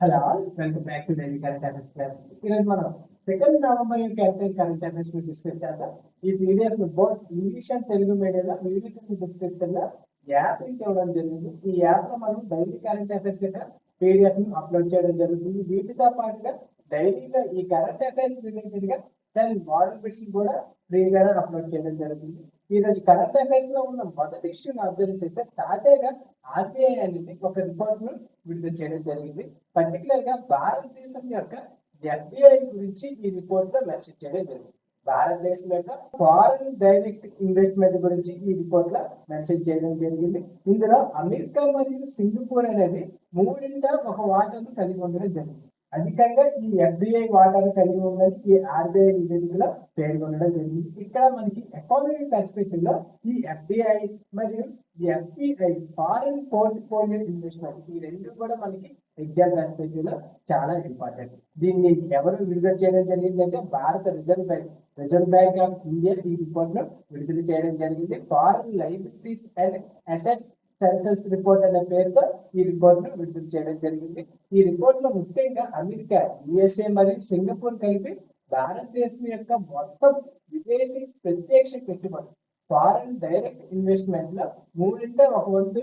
Hello welcome back to daily current affairs class ఈరోజు మనం second November యొక్క entire current అఫైర్స్ని డిస్కస్ చేద్దాం. ఈ పీడిఎఫ్ను బోత్ ఇంగ్లీష్ అండ్ తెలుగు మీడియంలో వీడియో డిస్క్రిప్షన్లో యాప్ లింక్ ఇవ్వడం జరిగింది. ఈ యాప్లో మనం డైలీ కరెంట్ అఫైర్స్ యొక్క పీడిఎఫ్ను అప్లోడ్ చేయడం జరుగుతుంది. వీటితో పాటుగా డైలీగా ఈ కరెంట్ అఫైర్స్ రిలేటెడ్గా టెన్ మోడల్ బిట్స్ కూడా ఫ్రీగానే అప్లోడ్ చేయడం జరుగుతుంది. ఈ రోజు కరెంట్ అఫైర్స్లో ఉన్న. మొదటి ఇష్యూని అబ్జర్వ్ చేస్తే తాజాగా ఆర్బీఐ అనేది ఒక రిపోర్ట్ను విడుదల చేయడం జరిగింది. పర్టికులర్గా భారతదేశం యొక్క ఎఫ్బిఐ గురించి ఈ రిపోర్ట్లో మెన్షన్ చేయడం జరిగింది. భారతదేశం యొక్క ఫారెన్ డైరెక్ట్ ఇన్వెస్ట్మెంట్ గురించి ఈ రిపోర్ట్లో మెన్షన్ చేయడం జరిగింది. ఇందులో అమెరికా మరియు సింగపూర్ అనేది మూడింట ఒక వాటాను కలిగి ఉండడం జరిగింది. అధికంగా ఈ ఎఫ్డిఐ వాటాను కలిగి ఉందని ఈ ఆర్బీఐ నివేదికలో పేర్కొనడం జరిగింది. ఇక్కడ మనకి ఎకానమీ పర్స్పెక్టివ్లో ఈ ఎఫ్డిఐ మరియు ఎఫ్పిఐ ఫారిన్ పోర్ట్ఫోలియో ఇన్వెస్ట్మెంట్ ఈ రెండు కూడా మనకి ఎగ్జామ్ పర్స్పెక్టివ్లో చాలా ఇంపార్టెంట్ దీన్ని ఎవరు విడుదల చేయడం జరిగిందంటే భారత reserve bank reserve bank of India ఈ రిపోర్ట్ను విడుదల చేయడం జరిగింది. Foreign liabilities and assets census report అనే పేరుతో ఈ రిపోర్ట్ను విడుదల చేయడం జరిగింది. ఈ రిపోర్ట్లో ముఖ్యంగా అమెరికా యుఎస్ఏ మరియు సింగపూర్ కలిపి భారతదేశం యొక్క మొత్తం విదేశీ ప్రత్యక్ష పెట్టుబడి ఫారెన్ డైరెక్ట్ ఇన్వెస్ట్మెంట్లో మూడింట ఒక వంతు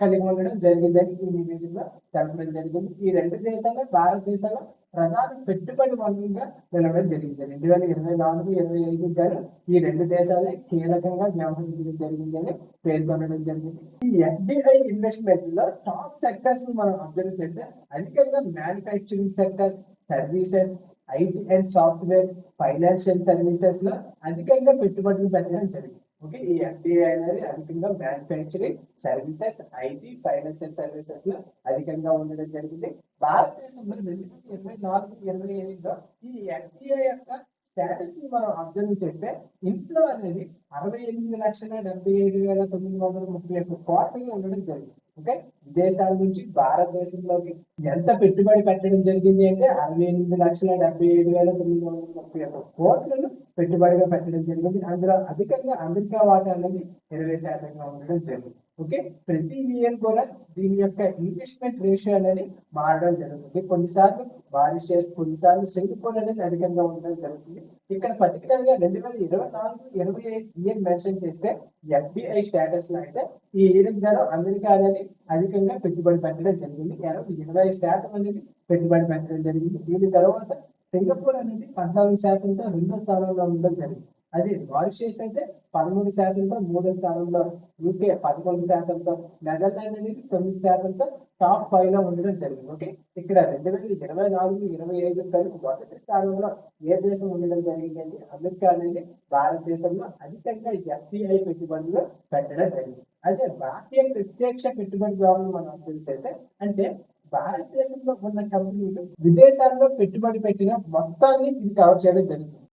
కలిగి ఉండడం జరిగిందని ఈ నివేదికలో తెలపడం జరిగింది. ఈ రెండు దేశాలు భారతదేశంలో ప్రధాన పెట్టుబడి వనరుగా నిలవడం జరిగింది రెండు వేల ఇరవై నాలుగు ఇరవై ఐదు గాను ఈ రెండు దేశాలే కీలకంగా వ్యవహరించడం జరిగిందని పేర్కొనడం జరిగింది. ఈ ఎఫ్డిఐ ఇన్వెస్ట్మెంట్లో టాప్ సెక్టర్స్ మనం అబ్జర్వ్ చేస్తే అధికంగా manufacturing sector services IT and software financial సర్వీసెస్లో అధికంగా పెట్టుబడులు పెట్టడం జరిగింది. ఓకే ఈ ఎఫ్డిఐ అనేది అధికంగా మ్యానుఫ్యాక్చరింగ్ సర్వీసెస్ ఐటీ ఫైనాన్షియల్ సర్వీసెస్లో అధికంగా ఉండడం జరిగింది. భారతదేశంలో రెండు వేల ఇరవై నాలుగు ఇరవై ఐదులో ఈ ఎఫ్డిఐ యొక్క స్టేటస్ని మనం అబ్జర్వ్ చేస్తే ఇంట్లో అనేది అరవై ఎనిమిది లక్షల డెబ్బై ఐదు వేల తొమ్మిది వందల ముప్పై ఒక్క కోట్లుగా ఉండడం జరిగింది. ఓకే విదేశాల నుంచి భారతదేశంలోకి ఎంత పెట్టుబడి పెట్టడం జరిగింది అంటే అరవై ఎనిమిది లక్షల డెబ్బై ఐదు వేల తొమ్మిది వందల ముప్పై ఒక్క కోట్లను పెట్టుబడిగా పెట్టడం జరిగింది. అందులో అధికంగా అమెరికా వాటా అనేది ఇరవై శాతంగా ఉండడం జరిగింది. ఓకే? ప్రతి ఇయర్ కూడా దీని యొక్క ఇన్వెస్ట్మెంట్ రేషియో అనేది మారడం జరుగుతుంది. కొన్నిసార్లు మారిషియస్ కొన్నిసార్లు సింగపూర్ అనేది అధికంగా ఉండడం జరుగుతుంది. ఇక్కడ పర్టికులర్గా రెండు వేల ఇరవై నాలుగు ఇరవై ఐదు ఇయర్ మెన్షన్ చేస్తే ఎఫ్డిఐ స్టేటస్లో అయితే ఈ ఇయర్ గాను అమెరికా అనేది అధికంగా పెట్టుబడి పెట్టడం జరిగింది. కేవలం ఇరవై శాతం అనేది పెట్టుబడి పెట్టడం జరిగింది. దీని తర్వాత సింగపూర్ అనేది పద్నాలుగు శాతంతో రెండో స్థానంలో ఉండడం జరిగింది. అది మారిషియస్ అయితే పదమూడు శాతంతో మూడో స్థానంలో యూకే పదకొండు శాతంతో నెదర్లాండ్ అనేది తొమ్మిది శాతంతో టాప్ ఫైవ్లో ఉండడం జరిగింది. ఓకే? ఇక్కడ రెండు వేల ఇరవై నాలుగు ఇరవై ఐదు కలిపి మొదటి స్థానంలో ఏ దేశం ఉండడం జరిగిందంటే అమెరికా అనేది భారతదేశంలో అధికంగా ఎఫ్డిఐ పెట్టుబడులు పెట్టడం జరిగింది. అదే బాహ్య ప్రత్యక్ష పెట్టుబడిదారులు మనం అర్థం అంటే భారతదేశంలో ఉన్న కంపెనీలు విదేశాల్లో పెట్టుబడి పెట్టిన మొత్తాన్ని ఇది కవర్ చేయడం జరుగుతుంది.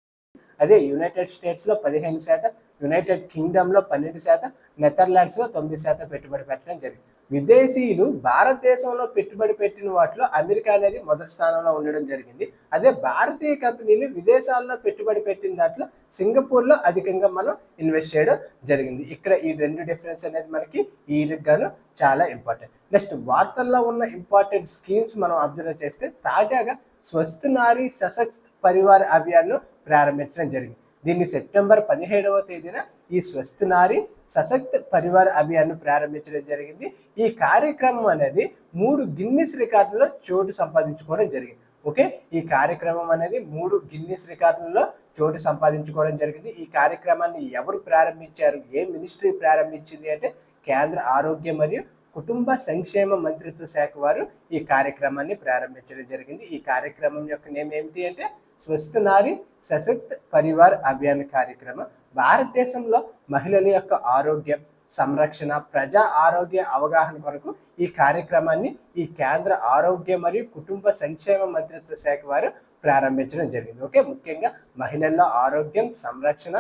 అదే యునైటెడ్ స్టేట్స్లో పదిహేను శాతం యునైటెడ్ కింగ్డమ్లో పన్నెండు శాతం నెదర్లాండ్స్లో తొమ్మిది శాతం పెట్టుబడి పెట్టడం జరిగింది. విదేశీయులు భారతదేశంలో పెట్టుబడి పెట్టిన వాటిలో అమెరికా అనేది మొదటి స్థానంలో ఉండడం జరిగింది. అదే భారతీయ కంపెనీలు విదేశాల్లో పెట్టుబడి పెట్టిన దాంట్లో సింగపూర్లో అధికంగా మనం ఇన్వెస్ట్ చేయడం జరిగింది. ఇక్కడ ఈ రెండు డిఫరెన్స్ అనేది మనకి ఈ గాను చాలా ఇంపార్టెంట్. నెక్స్ట్ వార్తల్లో ఉన్న ఇంపార్టెంట్ స్కీమ్స్ మనం అబ్జర్వ్ చేస్తే తాజాగా స్వస్థ నారీ సశక్త్ పరివార్ అభియాన్ను ప్రారంభించడం జరిగింది. దీన్ని సెప్టెంబర్ పదిహేడవ తేదీన ఈ స్వస్థ నారి సశక్త్ పరివార్ అభియాన్ను ప్రారంభించడం జరిగింది. ఈ కార్యక్రమం అనేది మూడు గిన్నిస్ రికార్డులలో చోటు సంపాదించుకోవడం జరిగింది. ఓకే? ఈ కార్యక్రమం అనేది మూడు గిన్నిస్ రికార్డులలో చోటు సంపాదించుకోవడం జరిగింది. ఈ కార్యక్రమాన్ని ఎవరు ప్రారంభించారు? ఏ మినిస్ట్రీ ప్రారంభించింది అంటే కేంద్ర ఆరోగ్య మరియు కుటుంబ సంక్షేమ మంత్రిత్వ శాఖ వారు ఈ కార్యక్రమాన్ని ప్రారంభించడం జరిగింది. ఈ కార్యక్రమం యొక్క నేమ్ ఏమిటి అంటే స్వస్థ నారి సశక్త్ పరివార్ అభియాన్ కార్యక్రమం. భారతదేశంలో మహిళల యొక్క ఆరోగ్యం సంరక్షణ ప్రజా ఆరోగ్య అవగాహన కొరకు ఈ కార్యక్రమాన్ని ఈ కేంద్ర ఆరోగ్య మరియు కుటుంబ సంక్షేమ మంత్రిత్వ శాఖ వారు ప్రారంభించడం జరిగింది. ఓకే ముఖ్యంగా మహిళల్లో ఆరోగ్యం సంరక్షణ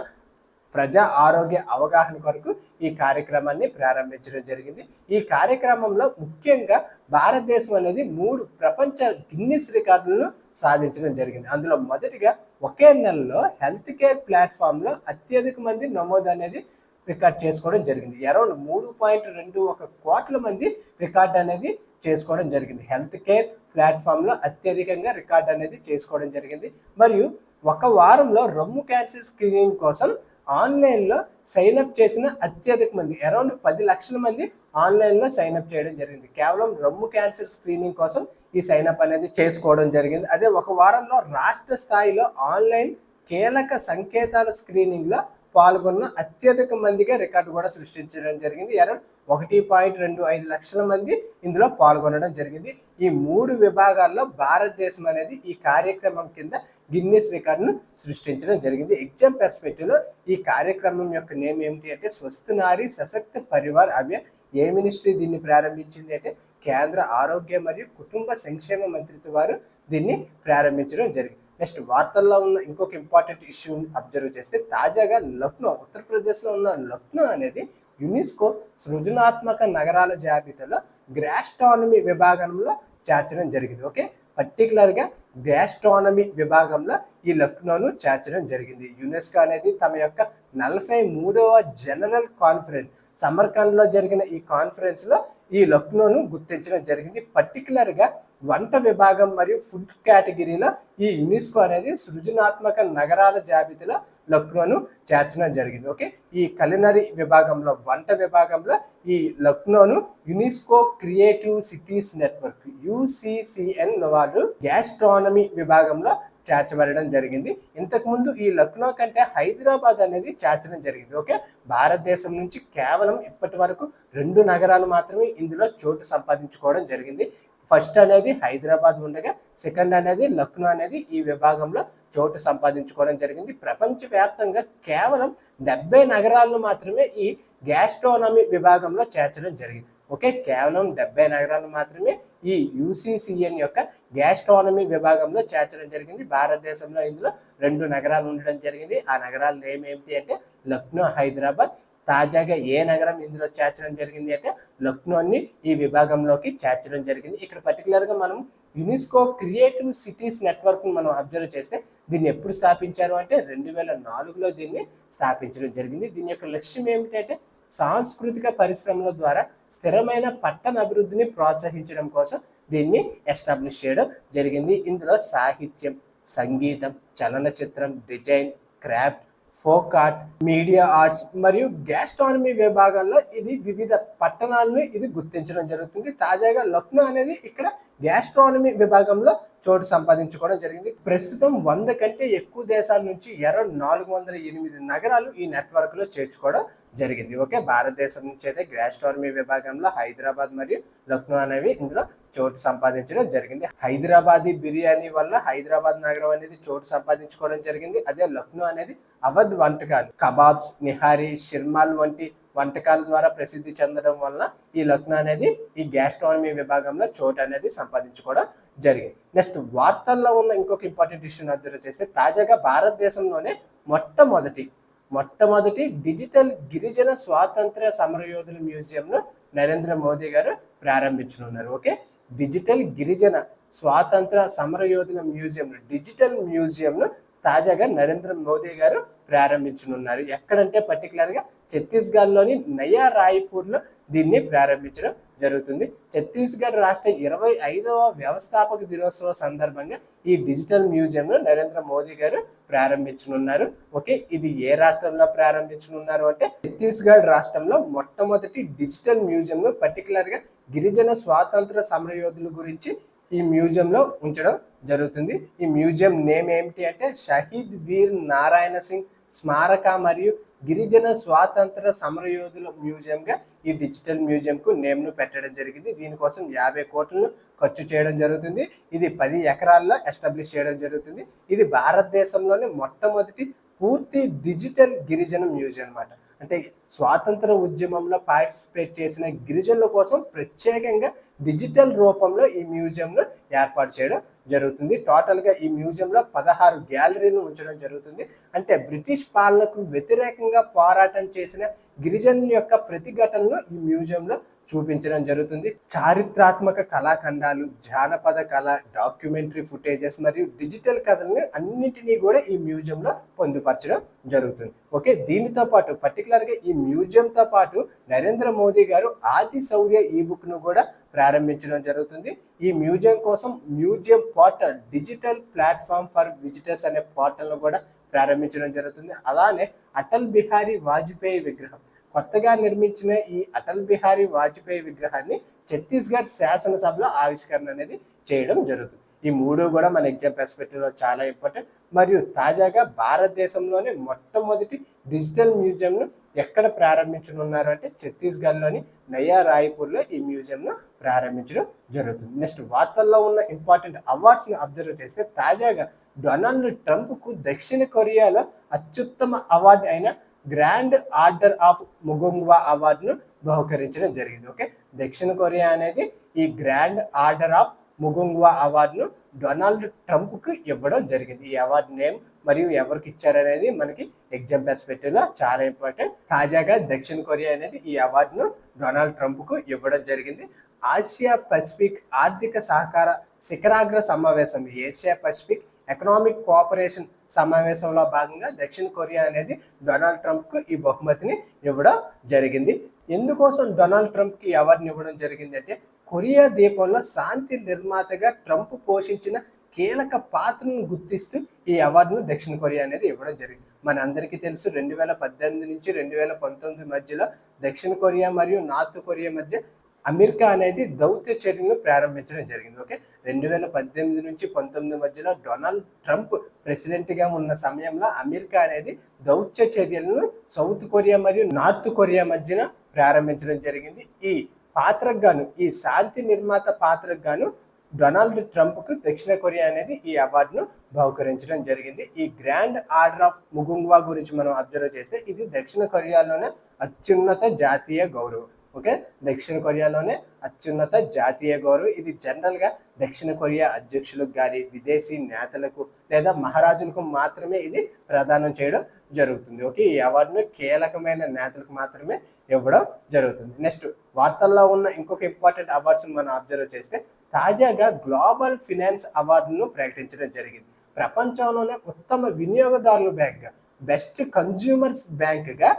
ప్రజా ఆరోగ్య అవగాహన కొరకు ఈ కార్యక్రమాన్ని ప్రారంభించడం జరిగింది. ఈ కార్యక్రమంలో ముఖ్యంగా భారతదేశం అనేది మూడు ప్రపంచ గిన్నిస్ రికార్డులను సాధించడం జరిగింది. అందులో మొదటిగా ఒకే నెలలో హెల్త్ కేర్ ప్లాట్ఫామ్లో అత్యధిక మంది నమోదు అనేది రికార్డ్ చేసుకోవడం జరిగింది. అరౌండ్ మూడు పాయింట్ రెండు ఒక కోట్ల మంది రికార్డ్ అనేది చేసుకోవడం జరిగింది. హెల్త్ కేర్ ప్లాట్ఫామ్లో అత్యధికంగా రికార్డ్ అనేది చేసుకోవడం జరిగింది. మరియు ఒక వారంలో రొమ్ము క్యాన్సర్ స్క్రీనింగ్ కోసం ఆన్లైన్లో సైన్ అప్ చేసిన అత్యధిక మంది అరౌండ్ పది లక్షల మంది ఆన్లైన్లో సైన్ అప్ చేయడం జరిగింది. కేవలం రొమ్ము క్యాన్సర్ స్క్రీనింగ్ కోసం ఈ సైన్ అప్ అనేది చేసుకోవడం జరిగింది. అదే ఒక వారంలో రాష్ట్ర స్థాయిలో ఆన్లైన్ కీలక సంకేతాల స్క్రీనింగ్లో పాల్గొన్న అత్యధిక మందిగా రికార్డు కూడా సృష్టించడం జరిగింది. అరౌండ్ ఒకటి పాయింట్ రెండు ఐదు లక్షల మంది ఇందులో పాల్గొనడం జరిగింది. ఈ మూడు విభాగాల్లో భారతదేశం అనేది ఈ కార్యక్రమం కింద గిన్నెస్ రికార్డును సృష్టించడం జరిగింది. ఎగ్జామ్ పెర్స్పెక్టివ్లో ఈ కార్యక్రమం యొక్క నేమ్ ఏమిటి అంటే స్వస్థ నారీ సశక్త పరివార్ అభియాన్ ఏ మినిస్ట్రీ దీన్ని ప్రారంభించింది అంటే కేంద్ర ఆరోగ్య మరియు కుటుంబ సంక్షేమ మంత్రిత్వ వారు దీన్ని ప్రారంభించడం జరిగింది. నెక్స్ట్ వార్తల్లో ఉన్న ఇంకొక ఇంపార్టెంట్ ఇష్యూ అబ్జర్వ్ చేస్తే తాజాగా లక్నో ఉత్తరప్రదేశ్లో ఉన్న లక్నో అనేది యునెస్కో సృజనాత్మక నగరాల జాబితాలో గ్రాస్ట్రానమీ విభాగంలో చేర్చడం జరిగింది. ఓకే? పర్టికులర్గా గ్యాస్ట్రానమీ విభాగంలో ఈ లక్నోను చేర్చడం జరిగింది. యునెస్కో అనేది తమ యొక్క నలభై మూడవ జనరల్ కాన్ఫరెన్స్ సమర్కండ్లో జరిగిన ఈ కాన్ఫరెన్స్లో ఈ లక్నోను గుర్తించడం జరిగింది. పర్టికులర్గా వంట విభాగం మరియు ఫుడ్ కేటగిరీలో ఈ యునెస్కో అనేది సృజనాత్మక నగరాల జాబితాలో లక్నోను చేర్చడం జరిగింది. ఓకే? ఈ కలినరీ విభాగంలో వంట విభాగంలో ఈ లక్నోను UNESCO creative cities network UCCN వాళ్ళు గ్యాస్ట్రానమీ విభాగంలో చేర్చబడడం జరిగింది. ఇంతకుముందు ఈ లక్నో కంటే హైదరాబాద్ అనేది చేర్చడం జరిగింది. ఓకే? భారతదేశం నుంచి కేవలం ఇప్పటి వరకు రెండు నగరాలు మాత్రమే ఇందులో చోటు సంపాదించుకోవడం జరిగింది. ఫస్ట్ అనేది హైదరాబాద్ ఉండగా సెకండ్ అనేది లక్నో అనేది ఈ విభాగంలో చోటు సంపాదించుకోవడం జరిగింది. ప్రపంచవ్యాప్తంగా కేవలం డెబ్బై నగరాలను మాత్రమే ఈ గ్యాస్ట్రోనమీ విభాగంలో చేర్చడం జరిగింది. ఓకే కేవలం డెబ్బై నగరాలు మాత్రమే ఈ యూసీసీఎన్ యొక్క గ్యాస్ట్రానమీ విభాగంలో చేర్చడం జరిగింది. భారతదేశంలో ఇందులో రెండు నగరాలు ఉండడం జరిగింది. ఆ నగరాలు ఏమేమిటి అంటే లక్నో హైదరాబాద్. తాజాగా ఏ నగరం ఇందులో చేర్చడం జరిగింది అంటే లక్నోని ఈ విభాగంలోకి చేర్చడం జరిగింది. ఇక్కడ పర్టికులర్గా మనం యునెస్కో క్రియేటివ్ సిటీస్ నెట్వర్క్ను మనం అబ్జర్వ్ చేస్తే దీన్ని ఎప్పుడు స్థాపించారు అంటే రెండు వేల నాలుగులో దీన్ని స్థాపించడం జరిగింది. దీని యొక్క లక్ష్యం ఏమిటంటే సాంస్కృతిక పరిశ్రమల ద్వారా స్థిరమైన పట్టణ అభివృద్ధిని ప్రోత్సహించడం కోసం దీన్ని ఎస్టాబ్లిష్ చేయడం జరిగింది. ఇందులో సాహిత్యం సంగీతం చలనచిత్రం design craft folk art media arts మరియు గ్యాస్ట్రానమీ విభాగాల్లో ఇది వివిధ పట్టణాలను ఇది గుర్తించడం జరుగుతుంది. తాజాగా లక్నో అనేది ఇక్కడ గ్యాస్ట్రానమీ విభాగంలో చోటు సంపాదించుకోవడం జరిగింది. ప్రస్తుతం వంద కంటే ఎక్కువ దేశాల నుంచి ఎరో నాలుగు వందల ఎనిమిది నగరాలు ఈ నెట్వర్క్లో చేర్చుకోవడం జరిగింది. ఓకే భారతదేశం నుంచి అయితే గ్రాస్ట్రానమీ విభాగంలో హైదరాబాద్ మరియు లక్నో అనేవి ఇందులో చోటు సంపాదించడం జరిగింది. హైదరాబాదీ బిర్యానీ వల్ల హైదరాబాద్ నగరం అనేది చోటు సంపాదించుకోవడం జరిగింది. అదే లక్నో అనేది అవధ్ వంటకాలు కబాబ్స్ నిహారీ షిర్మాల్ వంటి వంటకాల ద్వారా ప్రసిద్ధి చెందడం వలన ఈ లక్నో అనేది ఈ గ్యాస్ట్రానమీ విభాగంలో చోటు అనేది సంపాదించుకోవడం జరిగింది. నెక్స్ట్ వార్తల్లో ఉన్న ఇంకొక ఇంపార్టెంట్ ఇష్యూ అబ్జర్వ్ చేస్తే తాజాగా భారతదేశంలోనే మొట్టమొదటి మొట్టమొదటి డిజిటల్ గిరిజన స్వాతంత్ర సమరయోధుల మ్యూజియంను నరేంద్ర మోదీ గారు ప్రారంభించనున్నారు ఓకే? డిజిటల్ గిరిజన స్వాతంత్ర సమరయోధుల మ్యూజియం డిజిటల్ మ్యూజియంను తాజాగా నరేంద్ర మోదీ గారు ప్రారంభించనున్నారు. ఎక్కడంటే పర్టికులర్గా ఛత్తీస్గఢ్లోని నయా రాయ్పూర్లో దీన్ని ప్రారంభించడం. జరుగుతుంది. ఛత్తీస్గఢ్ రాష్ట్ర ఇరవై ఐదవ వ్యవస్థాపక దినోత్సవ సందర్భంగా ఈ డిజిటల్ మ్యూజియంను నరేంద్ర మోదీ గారు ప్రారంభించనున్నారు. ఓకే ఇది ఏ రాష్ట్రంలో ప్రారంభించనున్నారు అంటే ఛత్తీస్గఢ్ రాష్ట్రంలో మొట్టమొదటి డిజిటల్ మ్యూజియంను పర్టికులర్గా గిరిజన స్వాతంత్ర సమరయోధుల గురించి ఈ మ్యూజియంలో ఉంచడం జరుగుతుంది. ఈ మ్యూజియం నేమ్ ఏమిటి అంటే షహీద్ వీర్ నారాయణ సింగ్ స్మారక మరియు గిరిజన స్వాతంత్ర సమరయోధుల మ్యూజియంగా ఈ డిజిటల్ మ్యూజియంకు నేమ్ను పెట్టడం జరిగింది. దీనికోసం యాభై కోట్లను ఖర్చు చేయడం జరుగుతుంది. ఇది పది ఎకరాల్లో ఎస్టాబ్లిష్ చేయడం జరుగుతుంది. ఇది భారతదేశంలోనే మొట్టమొదటి పూర్తి డిజిటల్ గిరిజన మ్యూజియం అనమాట అంటే స్వాతంత్ర ఉద్యమంలో పార్టిసిపేట్ చేసిన గిరిజనుల కోసం ప్రత్యేకంగా డిజిటల్ రూపంలో ఈ మ్యూజియంను ఏర్పాటు చేయడం జరుగుతుంది. టోటల్గా ఈ మ్యూజియంలో పదహారు గ్యాలరీలు ఉంచడం జరుగుతుంది. అంటే బ్రిటిష్ పాలనకు వ్యతిరేకంగా పోరాటం చేసిన గిరిజనుల యొక్క ప్రతిఘటనలు ఈ మ్యూజియంలో చూపించడం జరుగుతుంది. చారిత్రాత్మక కళాఖండాలు జానపద కళ డాక్యుమెంటరీ ఫుటేజెస్ మరియు డిజిటల్ కథలను అన్నింటినీ కూడా ఈ మ్యూజియంలో పొందుపరచడం జరుగుతుంది. ఓకే దీనితో పాటు పర్టికులర్గా ఈ మ్యూజియంతో పాటు నరేంద్ర మోదీ గారు ఆది శౌర్య ఈ బుక్ను కూడా ప్రారంభించడం జరుగుతుంది. ఈ మ్యూజియం కోసం museum portal digital platform for visitors అనే పోర్టల్ను కూడా ప్రారంభించడం జరుగుతుంది. అలానే అటల్ బిహారీ వాజ్పేయి విగ్రహం కొత్తగా నిర్మించిన ఈ అటల్ బిహారీ వాజ్పేయి విగ్రహాన్ని ఛత్తీస్గఢ్ శాసనసభలో ఆవిష్కరణ అనేది చేయడం జరుగుతుంది. ఈ మూడు కూడా మన ఎగ్జామ్ పెర్స్పెక్టివ్లో చాలా ఇంపార్టెంట్. మరియు తాజాగా భారతదేశంలోనే మొట్టమొదటి డిజిటల్ మ్యూజియంను ఎక్కడ ప్రారంభించనున్నారు అంటే ఛత్తీస్గఢ్లోని నయా రాయ్పూర్లో ఈ మ్యూజియంను ప్రారంభించడం జరుగుతుంది. నెక్స్ట్ వార్తల్లో ఉన్న ఇంపార్టెంట్ అవార్డ్స్ని అబ్జర్వ్ చేస్తే తాజాగా డొనాల్డ్ ట్రంప్కు దక్షిణ కొరియాలో అత్యుత్తమ అవార్డు అయిన గ్రాండ్ ఆర్డర్ ఆఫ్ ముగుంగ్వా అవార్డును బహుకరించడం జరిగింది. ఓకే? దక్షిణ కొరియా అనేది ఈ గ్రాండ్ ఆర్డర్ ఆఫ్ ముగుంగ్వా అవార్డును డొనాల్డ్ ట్రంప్కు ఇవ్వడం జరిగింది. ఈ అవార్డు నేమ్ మరియు ఎవరికి ఇచ్చారనేది మనకి ఎగ్జామ్ పర్స్పెక్టివ్లో చాలా ఇంపార్టెంట్. తాజాగా దక్షిణ కొరియా అనేది ఈ అవార్డును డొనాల్డ్ ట్రంప్కు ఇవ్వడం జరిగింది. ఆసియా పసిఫిక్ ఆర్థిక సహకార శిఖరాగ్ర సమావేశం ఏషియా పసిఫిక్ ఎకనామిక్ కోఆపరేషన్ సమావేశంలో భాగంగా దక్షిణ కొరియా అనేది డొనాల్డ్ ట్రంప్కు ఈ బహుమతిని ఇవ్వడం జరిగింది. ఎందుకోసం డొనాల్డ్ ట్రంప్కి ఈ అవార్డుని ఇవ్వడం జరిగింది అంటే కొరియా ద్వీపంలో శాంతి నిర్మాతగా ట్రంప్ పోషించిన కీలక పాత్రను గుర్తిస్తూ ఈ అవార్డును దక్షిణ కొరియా అనేది ఇవ్వడం జరిగింది. మన అందరికీ తెలుసు రెండు వేల పద్దెనిమిది నుంచి రెండు వేల పంతొమ్మిది మధ్యలో దక్షిణ కొరియా మరియు నార్త్ కొరియా మధ్య అమెరికా అనేది దౌత్య చర్యను ప్రారంభించడం జరిగింది ఓకే? రెండు వేల పద్దెనిమిది నుంచి పంతొమ్మిది మధ్యలో డొనాల్డ్ ట్రంప్ ప్రెసిడెంట్గా ఉన్న సమయంలో అమెరికా అనేది దౌత్య చర్యలను సౌత్ కొరియా మరియు నార్త్ కొరియా మధ్యన ప్రారంభించడం జరిగింది. ఈ పాత్రకు గాను ఈ శాంతి నిర్మాత పాత్రకు గాను డొనాల్డ్ ట్రంప్కు దక్షిణ కొరియా అనేది ఈ అవార్డును బహుకరించడం జరిగింది. ఈ గ్రాండ్ ఆర్డర్ ఆఫ్ ముగుంగ్వా గురించి మనం అబ్జర్వ్ చేస్తే ఇది దక్షిణ కొరియాలోనే అత్యున్నత జాతీయ గౌరవం. ఓకే? దక్షిణ కొరియాలోనే అత్యున్నత జాతీయ గౌరవం. ఇది జనరల్గా దక్షిణ కొరియా అధ్యక్షులకు కానీ విదేశీ నేతలకు లేదా మహారాజులకు మాత్రమే ఇది ప్రదానం చేయడం జరుగుతుంది. ఓకే? ఈ అవార్డును కీలకమైన నేతలకు మాత్రమే ఇవ్వడం జరుగుతుంది. నెక్స్ట్ వార్తల్లో ఉన్న ఇంకొక ఇంపార్టెంట్ అవార్డ్స్ని మనం అబ్జర్వ్ చేస్తే తాజాగా గ్లోబల్ ఫినాన్స్ అవార్డును ప్రకటించడం జరిగింది. ప్రపంచంలోనే ఉత్తమ వినియోగదారుల బ్యాంక్గా బెస్ట్ కన్జ్యూమర్స్ బ్యాంక్గా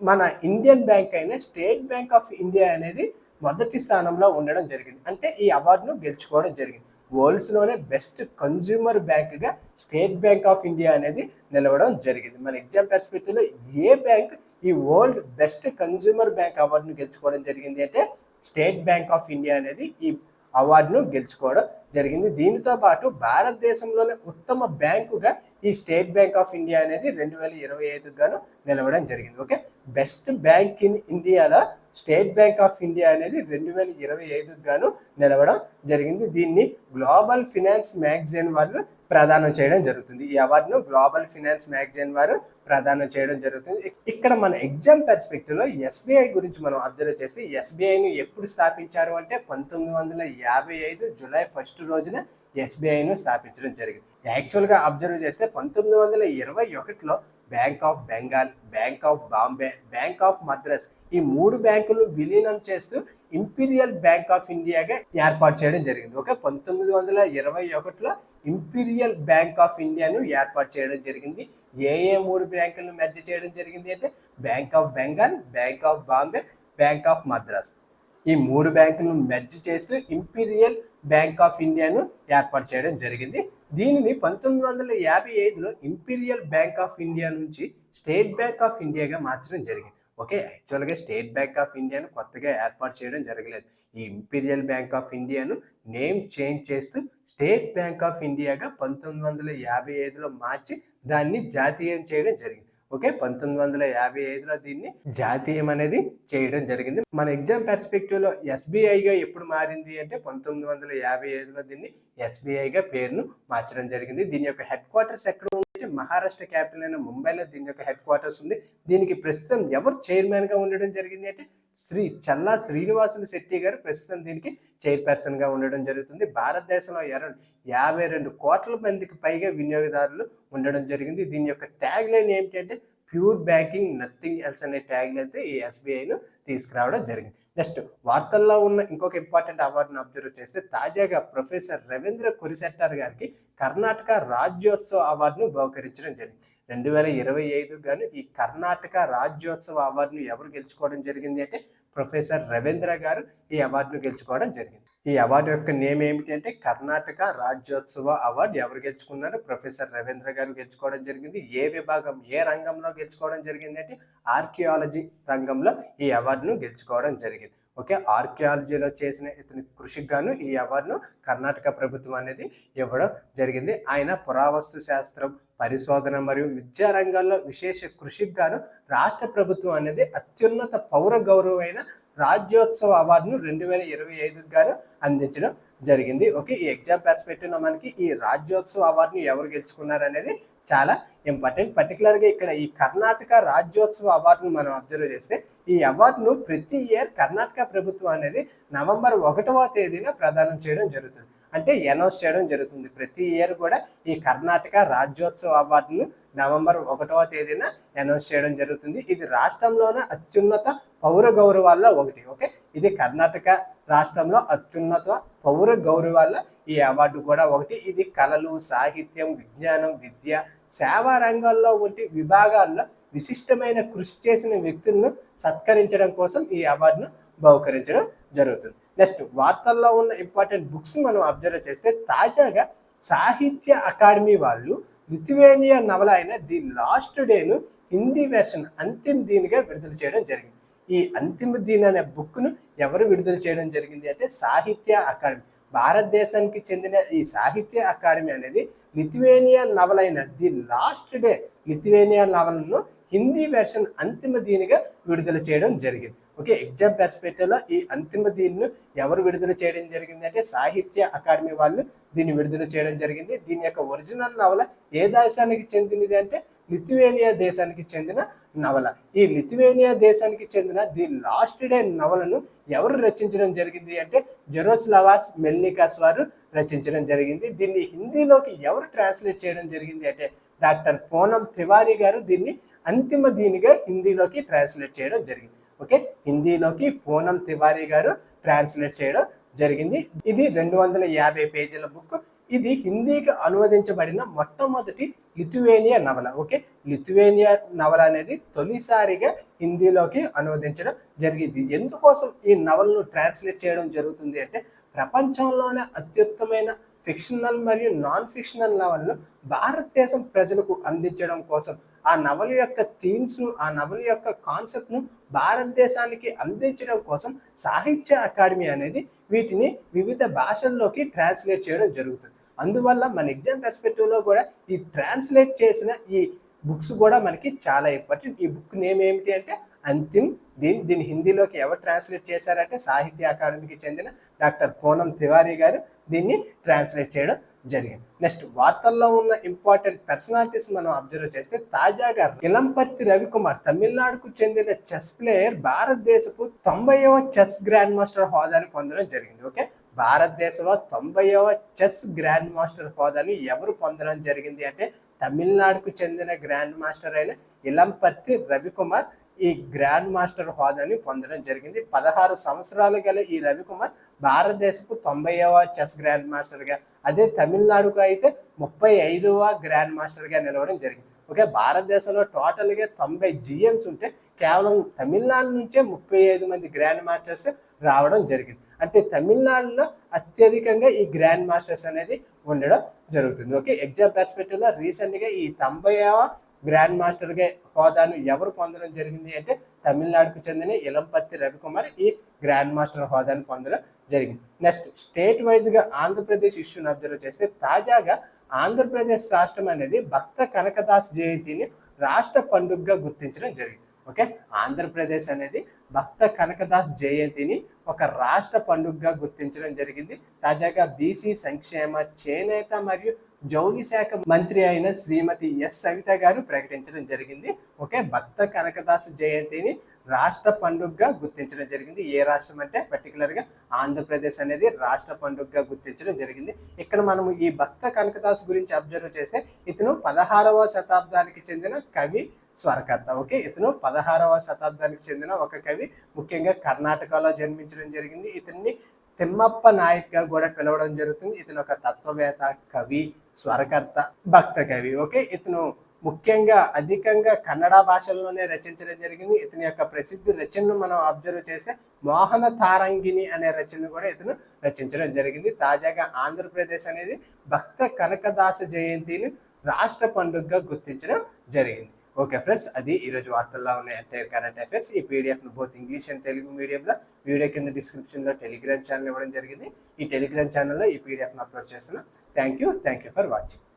మన ఇండియన్ బ్యాంక్ అయిన స్టేట్ బ్యాంక్ ఆఫ్ ఇండియా అనేది మొదటి స్థానంలో ఉండడం జరిగింది. అంటే ఈ అవార్డును గెలుచుకోవడం జరిగింది. వరల్డ్స్లోనే బెస్ట్ కన్జ్యూమర్ బ్యాంక్గా స్టేట్ బ్యాంక్ ఆఫ్ ఇండియా అనేది నిలవడం జరిగింది. మన ఎగ్జామ్ పర్స్పెక్టివ్లో ఏ బ్యాంక్ ఈ వరల్డ్ బెస్ట్ కన్జ్యూమర్ బ్యాంక్ అవార్డును గెలుచుకోవడం జరిగింది అంటే స్టేట్ బ్యాంక్ ఆఫ్ ఇండియా అనేది ఈ అవార్డును గెలుచుకోవడం జరిగింది. దీనితో పాటు భారతదేశంలోనే ఉత్తమ బ్యాంకుగా ఈ స్టేట్ బ్యాంక్ ఆఫ్ ఇండియా అనేది రెండు వేల ఇరవై ఐదుకు గాను నిలవడం జరిగింది. ఓకే? బెస్ట్ బ్యాంక్ ఇన్ ఇండియాలో స్టేట్ బ్యాంక్ ఆఫ్ ఇండియా అనేది రెండు వేల ఇరవై ఐదుకు గాను నిలవడం జరిగింది. దీన్ని గ్లోబల్ ఫినాన్స్ మ్యాగజైన్ వాళ్ళు ప్రదానం చేయడం జరుగుతుంది. ఈ అవార్డును గ్లోబల్ ఫినాన్స్ మ్యాగజైన్ వారు ప్రదానం చేయడం జరుగుతుంది. ఇక్కడ మన ఎగ్జామ్ పెర్స్పెక్టివ్లో ఎస్బీఐ గురించి మనం అబ్జర్వ్ చేస్తే ఎస్బీఐని ఎప్పుడు స్థాపించారు అంటే పంతొమ్మిది వందల యాభై ఐదు జూలై ఫస్ట్ రోజున ఎస్బీఐను స్థాపించడం జరిగింది. యాక్చువల్గా అబ్జర్వ్ చేస్తే పంతొమ్మిది వందల ఇరవై ఒకటిలో Bank of Bengal Bank of Bombay Bank of Madras ఈ మూడు బ్యాంకులు విలీనం చేస్తూ ఇంపీరియల్ బ్యాంక్ ఆఫ్ ఇండియాగా ఏర్పాటు చేయడం జరిగింది. ఓకే పంతొమ్మిది వందల ఇరవై ఒకటిలో ఇంపీరియల్ బ్యాంక్ ఆఫ్ ఇండియాను ఏర్పాటు చేయడం జరిగింది. ఏ ఏ మూడు బ్యాంకులను మెర్జ్ చేయడం జరిగింది అంటే Bank of Bengal Bank of Bombay Bank of Madras. ఈ మూడు బ్యాంకులను మెర్జ్ చేస్తూ ఇంపీరియల్ బ్యాంక్ ఆఫ్ ఇండియాను ఏర్పాటు చేయడం జరిగింది. దీనిని పంతొమ్మిది వందల యాభై ఐదులో ఇంపీరియల్ బ్యాంక్ ఆఫ్ ఇండియా నుంచి స్టేట్ బ్యాంక్ ఆఫ్ ఇండియాగా మార్చడం జరిగింది. ఓకే యాక్చువల్గా స్టేట్ బ్యాంక్ ఆఫ్ ఇండియాను కొత్తగా ఏర్పాటు చేయడం జరగలేదు. ఈ ఇంపీరియల్ బ్యాంక్ ఆఫ్ ఇండియాను నేమ్ చేంజ్ చేస్తూ స్టేట్ బ్యాంక్ ఆఫ్ ఇండియాగా పంతొమ్మిది వందల యాభై ఐదులో మార్చి దాన్ని జాతీయం చేయడం జరిగింది. ఓకే పంతొమ్మిది వందల యాభై ఐదులో దీన్ని జాతీయం అనేది చేయడం జరిగింది. మన ఎగ్జామ్ పెర్స్పెక్టివ్లో ఎస్బీఐగా ఎప్పుడు మారింది అంటే పంతొమ్మిది వందల యాభై ఐదులో దీన్ని ఎస్బీఐగా పేరును మార్చడం జరిగింది. దీని యొక్క హెడ్ క్వార్టర్స్ ఎక్కడ ఉంది అంటే మహారాష్ట్ర క్యాపిటల్ అయిన ముంబైలో దీని యొక్క హెడ్ క్వార్టర్స్ ఉంది. దీనికి ప్రస్తుతం ఎవరు చైర్మన్గా ఉండడం జరిగింది అంటే శ్రీ చల్లా శ్రీనివాసులు శెట్టి గారు ప్రస్తుతం దీనికి చైర్పర్సన్గా ఉండడం జరుగుతుంది. భారతదేశంలో అరౌండ్ యాభై రెండు కోట్ల మందికి పైగా వినియోగదారులు ఉండడం జరిగింది. దీని యొక్క ట్యాగ్ లైన్ ఏంటంటే ప్యూర్ బ్యాంకింగ్ నథింగ్ ఎల్స్ అనే ట్యాగ్ అయితే ఈ ఎస్బీఐను తీసుకురావడం జరిగింది. నెక్స్ట్ వార్తల్లో ఉన్న ఇంకొక ఇంపార్టెంట్ అవార్డును అబ్జర్వ్ చేస్తే తాజాగా ప్రొఫెసర్ రవీంద్ర కురిసెట్టార్ గారికి కర్ణాటక రాజ్యోత్సవ అవార్డును బహుకరించడం జరిగింది. రెండు వేల ఇరవై ఐదు గాను ఈ కర్ణాటక రాజ్యోత్సవ అవార్డును ఎవరు గెలుచుకోవడం జరిగింది అంటే ప్రొఫెసర్ రవీంద్ర గారు ఈ అవార్డును గెలుచుకోవడం జరిగింది. ఈ అవార్డు యొక్క నేమ్ ఏమిటి అంటే కర్ణాటక రాజ్యోత్సవ అవార్డు. ఎవరు గెలుచుకున్నారు? ప్రొఫెసర్ రవీంద్ర గారు గెలుచుకోవడం జరిగింది. ఏ విభాగం ఏ రంగంలో గెలుచుకోవడం జరిగింది అంటే ఆర్కియాలజీ రంగంలో ఈ అవార్డును గెలుచుకోవడం జరిగింది. ఓకే ఆర్కియాలజీలో చేసిన ఇతని కృషికి గాను ఈ అవార్డును కర్ణాటక ప్రభుత్వం అనేది ఇవ్వడం జరిగింది. ఆయన పురావస్తు శాస్త్రం పరిశోధన మరియు విద్యా రంగాల్లో విశేష కృషికి గాను రాష్ట్ర ప్రభుత్వం అనేది అత్యున్నత పౌర గౌరవమైన రాజ్యోత్సవ అవార్డును రెండు వేల ఇరవై ఐదుకు గాను అందించడం జరిగింది. ఓకే ఈ ఎగ్జామ్ పర్స్పెక్టివ్ మనకి ఈ రాజ్యోత్సవ అవార్డును ఎవరు గెలుచుకున్నారు అనేది చాలా ఇంపార్టెంట్. పర్టికులర్గా ఇక్కడ ఈ కర్ణాటక రాజ్యోత్సవ అవార్డును మనం అబ్జర్వ్ చేస్తే ఈ అవార్డును ప్రతి ఇయర్ కర్ణాటక ప్రభుత్వం అనేది నవంబర్ ఒకటవ తేదీన ప్రదానం చేయడం జరుగుతుంది. అంటే అనౌన్స్ చేయడం జరుగుతుంది. ప్రతి ఇయర్ కూడా ఈ కర్ణాటక రాజ్యోత్సవ అవార్డును నవంబర్ ఒకటవ తేదీన అనౌన్స్ చేయడం జరుగుతుంది. ఇది రాష్ట్రంలోనే అత్యున్నత పౌర గౌరవాల్లో ఒకటి ఓకే? ఇది కర్ణాటక రాష్ట్రంలో అత్యున్నత పౌర గౌరవాల్లో ఈ అవార్డు కూడా ఒకటి. ఇది కళలు సాహిత్యం విజ్ఞానం విద్య సేవా రంగాల్లో వంటి విభాగాల్లో విశిష్టమైన కృషి చేసిన వ్యక్తులను సత్కరించడం కోసం ఈ అవార్డును బహుకరించడం జరుగుతుంది. నెక్స్ట్ వార్తల్లో ఉన్న ఇంపార్టెంట్ బుక్స్ మనం అబ్జర్వ్ చేస్తే తాజాగా సాహిత్య అకాడమీ వాళ్ళు లిథువేనియా నవల అయిన ది లాస్ట్ డేను హిందీ వెర్షన్ అంతిమ దీనిగా విడుదల చేయడం జరిగింది. ఈ అంతిమ దీన్ అనే బుక్ను ఎవరు విడుదల చేయడం జరిగింది అంటే సాహిత్య అకాడమీ. భారతదేశానికి చెందిన ఈ సాహిత్య అకాడమీ అనేది లిథువేనియా నవలైన ది లాస్ట్ డే లిథువేనియా నవలను హిందీ వెర్షన్ అంతిమ దీనిగా విడుదల చేయడం జరిగింది. ఓకే ఎగ్జామ్ పర్స్పెక్టివ్లో ఈ అంతిమ దీన్ని ఎవరు విడుదల చేయడం జరిగింది అంటే సాహిత్య అకాడమీ వాళ్ళు దీన్ని విడుదల చేయడం జరిగింది. దీని యొక్క ఒరిజినల్ నవల ఏ దేశానికి చెందినది అంటే లిథువేనియా దేశానికి చెందిన నవల. ఈ లిథువేనియా దేశానికి చెందిన ది లాస్ట్ డే నవలను ఎవరు రచించడం జరిగింది అంటే జెరోస్లవాస్ మెల్నికాస్ వారు రచించడం జరిగింది. దీన్ని హిందీలోకి ఎవరు ట్రాన్స్లేట్ చేయడం జరిగింది అంటే డాక్టర్ పూనం తివారీ గారు దీన్ని అంతిమ దీనిగా హిందీలోకి ట్రాన్స్లేట్ చేయడం జరిగింది. ఓకే? హిందీలోకి పూనం తివారీ గారు ట్రాన్స్లేట్ చేయడం జరిగింది. ఇది రెండు వందల యాభై పేజీల బుక్. ఇది హిందీకి అనువదించబడిన మొట్టమొదటి లిథువేనియా నవల ఓకే? లిథువేనియా నవల అనేది తొలిసారిగా హిందీలోకి అనువదించడం జరిగింది. ఎందుకోసం ఈ నవలను ట్రాన్స్లేట్ చేయడం జరుగుతుంది అంటే ప్రపంచంలోనే అత్యుత్తమైన ఫిక్షనల్ మరియు నాన్ ఫిక్షనల్ నవలను భారతదేశం ప్రజలకు అందించడం కోసం ఆ నవల యొక్క థీమ్స్ ఆ నవల యొక్క కాన్సెప్ట్ను భారతదేశానికి అందించడం కోసం సాహిత్య అకాడమీ అనేది వీటిని వివిధ భాషల్లోకి ట్రాన్స్లేట్ చేయడం జరుగుతుంది. అందువల్ల మన ఎగ్జామ్ పర్స్పెక్టివ్లో కూడా ఈ ట్రాన్స్లేట్ చేసిన ఈ బుక్స్ కూడా మనకి చాలా ఇంపార్టెంట్ ఈ బుక్ నేమ్ ఏమిటి అంటే అంతిమ్. దీని దీని హిందీలోకి ఎవరు ట్రాన్స్లేట్ చేశారంటే సాహిత్య అకాడమీకి చెందిన డాక్టర్ పూనం తివారీ గారు దీన్ని ట్రాన్స్లేట్ చేయడం జరిగింది. నెక్స్ట్ వార్తల్లో ఉన్న ఇంపార్టెంట్ పర్సనాలిటీస్ మనం అబ్జర్వ్ చేస్తే తాజాగా ఇలంపర్తి రవికుమార్ తమిళనాడుకు చెందిన చెస్ ప్లేయర్ భారతదేశపు తొంభైవ చెస్ గ్రాండ్ మాస్టర్ హోదాని పొందడం జరిగింది. ఓకే భారతదేశంలో తొంభైవ చెస్ గ్రాండ్ మాస్టర్ హోదాని ఎవరు పొందడం జరిగింది అంటే తమిళనాడుకు చెందిన గ్రాండ్ మాస్టర్ అయిన ఇలంపర్తి రవికుమార్ ఈ గ్రాండ్ మాస్టర్ హోదాని పొందడం జరిగింది. పదహారు సంవత్సరాలు గల ఈ రవికుమార్ భారతదేశపు తొంభైవ చెస్ గ్రాండ్ మాస్టర్గా అదే తమిళనాడుకు అయితే ముప్పై ఐదవ గ్రాండ్ మాస్టర్గా నిలవడం జరిగింది. ఓకే భారతదేశంలో టోటల్గా తొంభై జిఎమ్స్ ఉంటే కేవలం తమిళనాడు నుంచే ముప్పై ఐదు మంది గ్రాండ్ మాస్టర్స్ రావడం జరిగింది. అంటే తమిళనాడులో అత్యధికంగా ఈ గ్రాండ్ మాస్టర్స్ అనేది ఉండడం జరుగుతుంది. ఓకే ఎగ్జామ్ పర్స్పెక్టివ్లో రీసెంట్గా ఈ తొంభైవ గ్రాండ్ మాస్టర్గా హోదాను ఎవరు పొందడం జరిగింది అంటే తమిళనాడుకు చెందిన ఇలంపత్తి రవికుమార్ ఈ గ్రాండ్ మాస్టర్ హోదాను పొందడం జరిగింది. నెక్స్ట్ స్టేట్ వైజ్గా ఆంధ్రప్రదేశ్ ఇష్యూని అబ్జర్వ్ చేస్తే తాజాగా ఆంధ్రప్రదేశ్ రాష్ట్రం అనేది భక్త కనకదాస్ జయంతిని రాష్ట్ర పండుగగా గుర్తించడం జరిగింది. ఓకే ఆంధ్రప్రదేశ్ అనేది భక్త కనకదాస్ జయంతిని ఒక రాష్ట్ర పండుగగా గుర్తించడం జరిగింది. తాజాగా బీసీ సంక్షేమ చేనేత మరియు జౌలి శాఖ మంత్రి అయిన శ్రీమతి ఎస్. సవిత గారు ప్రకటించడం జరిగింది. ఓకే భక్త కనకదాస్ జయంతిని రాష్ట్ర పండుగగా గుర్తించడం జరిగింది. ఏ రాష్ట్రం అంటే పర్టికులర్గా ఆంధ్రప్రదేశ్ అనేది రాష్ట్ర పండుగగా గుర్తించడం జరిగింది. ఇక్కడ మనము ఈ భక్త కనకదాస్ గురించి అబ్జర్వ్ చేస్తే ఇతను పదహారవ శతాబ్దానికి చెందిన కవి స్వరకర్త. ఓకే? ఇతను పదహారవ శతాబ్దానికి చెందిన ఒక కవి. ముఖ్యంగా కర్ణాటకలో జన్మించడం జరిగింది. ఇతన్ని తిమ్మప్ప నాయక్గా కూడా పిలవడం జరుగుతుంది. ఇతను ఒక తత్వవేత్త కవి స్వరకర్త భక్త కవి. ఓకే? ఇతను ముఖ్యంగా అధికంగా కన్నడ భాషల్లోనే రచించడం జరిగింది. ఇతని యొక్క ప్రసిద్ధి రచనను మనం అబ్జర్వ్ చేస్తే మోహన తారంగిణి అనే రచన కూడా ఇతను రచించడం జరిగింది. తాజాగా ఆంధ్రప్రదేశ్ అనేది భక్త కనకదాస జయంతిని రాష్ట్ర పండుగగా గుర్తించడం జరిగింది. ఓకే ఫ్రెండ్స్ అది ఈరోజు వార్తల్లో ఉన్న ఎంటైర్ కరెంట్ అఫైర్స్ ఈ పీడిఎఫ్ను బోత్ ఇంగ్లీష్ అండ్ తెలుగు మీడియంలో వీడియో కింద డిస్క్రిప్షన్లో టెలిగ్రామ్ ఛానల్ ఇవ్వడం జరిగింది. ఈ టెలిగ్రామ్ ఛానల్లో ఈ పీడిఎఫ్ను అప్లోడ్ చేస్తున్నాం. Thank you thank you for watching